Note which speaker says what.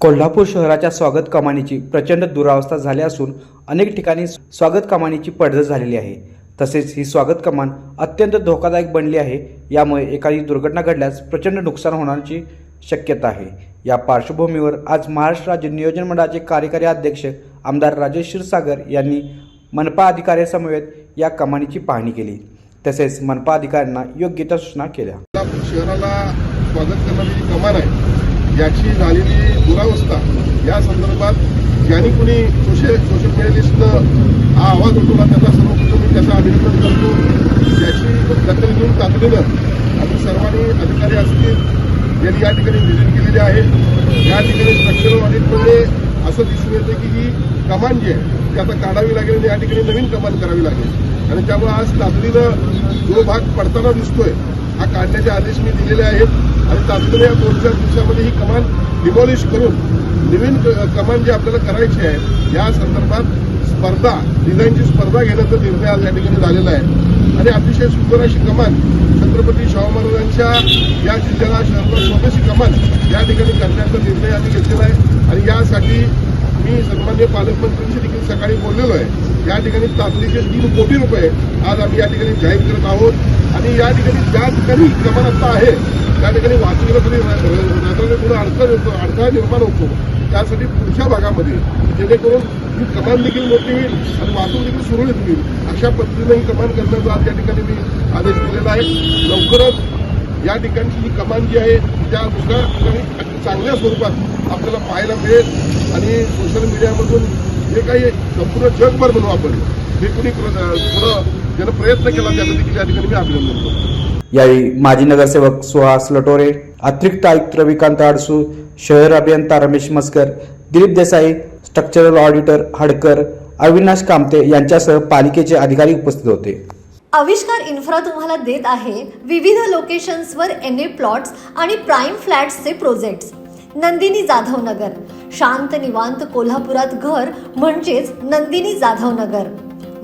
Speaker 1: कोल्हापूर शहराच्या स्वागत कमानीची प्रचंड दुरावस्था झाली असून अनेक ठिकाणी स्वागत कमानीची पडझड झालेली आहे. तसेच ही स्वागत कमान अत्यंत धोकादायक बनली आहे. यामुळे एखादी दुर्घटना घडल्यास प्रचंड नुकसान होण्याची शक्यता आहे. या पार्श्वभूमीवर आज महाराष्ट्र राज्य नियोजन मंडळाचे कार्यकारी अध्यक्ष आमदार राजेश क्षीरसागर यांनी मनपा अधिकाऱ्यांसमवेत या कमानीची पाहणी केली. तसेच मनपा अधिकाऱ्यांना योग्य त्या सूचना केल्या.
Speaker 2: शहराला स्वागत करणारी कमान आहे याची झालेली दुरावस्था या संदर्भात ज्यांनी कुणी सोशल सोशल मीडियालिस्टनं हा आवाज उठवला त्याचा सर्वप्रथम मी त्याचं अभिनंदन करतो. याची दखल घेऊन तातडीनं आम्ही सर्वांनी अधिकारी असतील यांनी या ठिकाणी व्हिजिट केलेली आहे या ठिकाणी स्ट्रक्चरल ऑडिटमध्ये असं दिसून येतं की ही कमान जी आहे ती आता काढावी लागेल आणि या ठिकाणी नवीन कमान करावी लागेल. आणि त्यामुळे आज तातडीनं जो भाग पडताना दिसतोय हा काढण्याचे आदेश मी दिलेले आहेत. आणि तातडीने या दोन हजार दिवसामध्ये ही कमान डिमॉलिश करून नवीन क- कमान जी आपल्याला करायची आहे या संदर्भात स्पर्धा डिझाईनची स्पर्धा घेण्याचा निर्णय आज या ठिकाणी झालेला आहे. आणि अतिशय सुंदर अशी कमान छत्रपती शाहू महाराजांच्या या जिल्ह्याला शहराला स्वदेशी कमान या ठिकाणी करण्याचा निर्णय आम्ही घेतलेला आहे. आणि यासाठी मी सन्मान्य पालकमंत्र्यांशी देखील सकाळी बोललेलो आहे. या ठिकाणी तातडीचे तीन कोटी रुपये आज आम्ही या ठिकाणी जाहीर करत आहोत. आणि या ठिकाणी ज्या ठिकाणी कमान आता आहे त्या ठिकाणी वाहतुकीला तरी रात्राने पुढे अडथळा येतो अडथळा निर्माण होतो. त्यासाठी पुढच्या भागामध्ये जेणेकरून ही कमान देखील मोठी होईल आणि वाहतूक देखील सुरळीत होईल अशा पद्धतीने ही कमान करण्याचा आज या ठिकाणी मी आदेश दिलेला आहे. लवकरच या ठिकाणची ही कमान जी आहे त्या दुसऱ्या ठिकाणी चांगल्या स्वरूपात आपल्याला पाहायला मिळेल. आणि सोशल मीडियामधून जे काही संपूर्ण जगभर म्हणू आपण हे कुणी थोडं ज्यानं प्रयत्न केला त्याचं देखील या ठिकाणी मी अभिनंदन करतो.
Speaker 1: यावेळी माजी नगरसेवक सुहास लटोरे अतिरिक्त आयुक्त रविकांत आडसू शहर अभियंता रमेश मस्कर दिलीप देसाई स्ट्रक्चरल ऑडिटर हडकर अविनाश कामते यांच्यासह पालिकेचे अधिकारी उपस्थित होते.
Speaker 3: आविष्कार इन्फ्रा तुम्हाला देत आहे विविध लोकेशन्सवर एन ए प्लॉट्स आणि प्राईम फ्लॅट्सचे प्रोजेक्ट्स नंदिनी जाधव नगर शांत निवांत कोल्हापुरात घर म्हणजेच नंदिनी जाधव नगर